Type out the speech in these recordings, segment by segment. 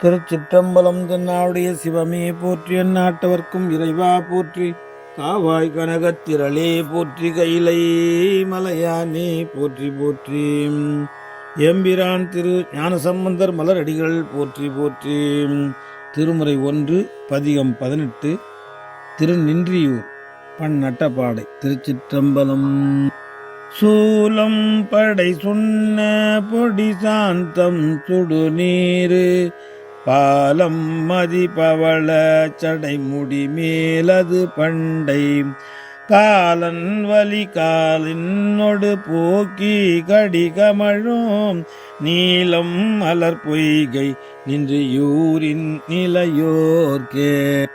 திருச்சிற்றம்பலம் தென்னாவுடைய சிவமே போற்றி அந்நாட்டவர்க்கும் இறைவா போற்றி. காவாய் கனகத்திரளே போற்றி கைலை மலையானே போற்றி போற்றி. எம்பிரான் திரு ஞானசம்பந்தர் மலரடிகள் போற்றி போற்றி. திருமுறை ஒன்று பதிகம் பதினெட்டு திருநின்றியூர் பன்னட்டப்பாடை திருச்சிற்றம்பலம். சூலம் படை சுண்ண பொடி சாந்தம் சுடுநீரு பாலம் மதிபவள சடைமுடி மேலது பண்டை. காலன் வலி காலின்னொடு போக்கி கடிகமழும் நீளம் மலர் பொய்கை நின்று யூரின் நிலையோர்க்கே.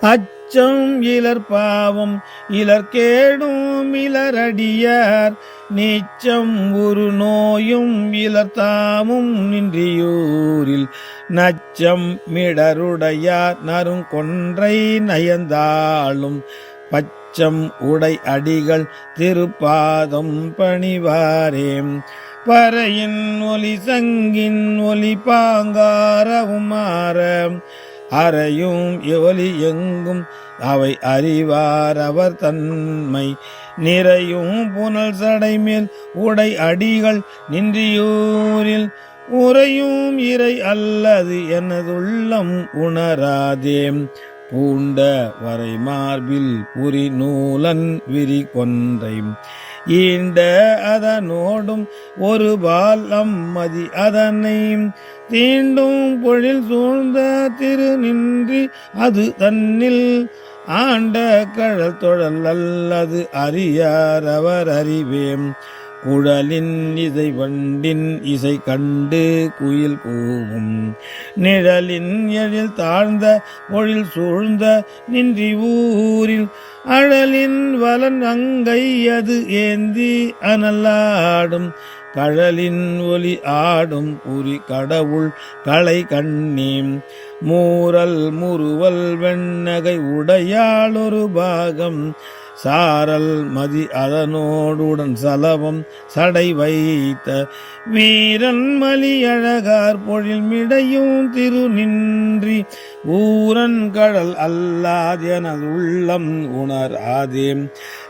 அச்சம் இலர் பாவம் இலர்கேடும் இலரடியார் நீச்சம் ஒரு நோயும் இலர் தாமும் நின்றியூரில். நச்சம் மிடருடையார் நறுங்கொன்றை நயந்தாளும் பச்சம் உடை அடிகள் திருப்பாதம் பணிவாரேம். பறையின் ஒலி சங்கின் ஒலி பாங்காரவுமாற. அறையும் ஒலி எங்கும் அவை அறிவார் அவர் தன்மை. நிறையும் புனல் சடைமேல் உடை அடிகள் நின்றியூரில் உறையும் இறை அல்லது எனதுள்ளம் உணராதேம் பூண்ட வரை மார்பில் புரி நூலன் விரி கொன்றை. ஈண்ட அதனோடும் ஒரு பால் அம்மதி அதனை தீண்டும் பொழில் சூழ்ந்த திரு நின்றி அது தன்னில் ஆண்ட கழல் தொழல் அல்லது அறியார் அவர் அறிவேம். குழலின் இசை வண்டின் இசை கண்டு குயில் கூவும். நிழலின் எழில் தாழ்ந்த பொழில் சூழ்ந்த நின்றி ஊரில் அழலின் வலன் அங்கை அது ஏந்தி அனலாடும். கழலின் ஒலி ஆடும் புரி கடவுள் களை கண்ணீம். மூரல் முறுவல் வெண்ணகை உடையாளொரு பாகம். சாரல் மதி அதனோடுடன் சலவம் சடை வைத்த வீரன் மலி அழகார் பொழில் மிடையும் திரு நின்றி ஊரன் கடல் அல்லாதெனது உள்ளம் உணராதேம்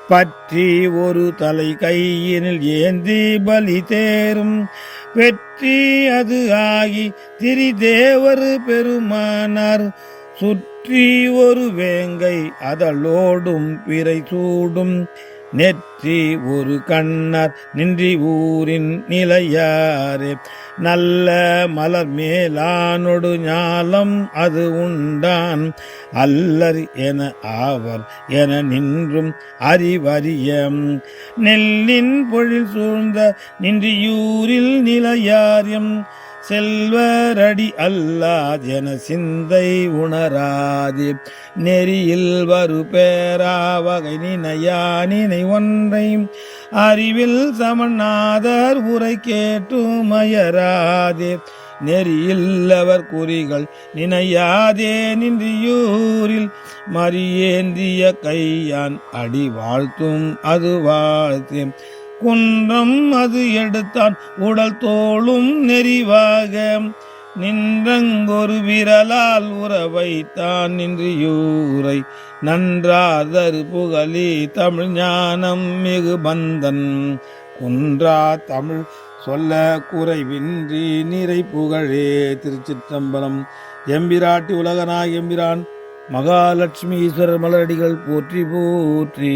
பற்றி ஒரு தலை கையினில் ஏந்தி பலி தேரும். வெற்றி அது ஆகி திரிதேவர் பெருமானார் சுற்றி ஒரு வேங்கை அதழோடும் பிறை சூடும். நெற்றி ஒரு கண்ணர் நின்றி ஊரின் நிலையாரே. நல்ல மலர் மேலானொடு ஞாலம் அது உண்டான். அல்லர் என ஆவர் என நின்றும் அறிவறியம். நெல்லின் பொழில் சூழ்ந்த நின்றியூரில் நிலையாரியம். செல்வரடி அல்லாதென சிந்தை உணராது. நெறியில் வரு பேராவகை நினையா நினை ஒன்றை. அறிவில் சமநாதர் உரை கேட்டு மயராதே. நெறியில்லவர் குறிகள் நினையாதே நின்றியூரில். மறியேந்திய கையான் அடி வாழ்த்தும் அது வாழ்த்தேன் குன்றம் அது எடுத்தான் உடல் தோளும் நெறிவாக. நின்றங்கொரு விரலால் உறவைத்தான் நின்று யூரை நன்றாதரு புகழி தமிழ் ஞானம் மிகு பந்தன். குன்றா தமிழ் சொல்ல குறைவின்றி நிறை புகழே திருச்சிற்றம்பலம். எம்பிராட்டி உலகனாய் எம்பிரான் மகாலட்சுமி ஈஸ்வரர் மலரடிகள் போற்றி போற்றி.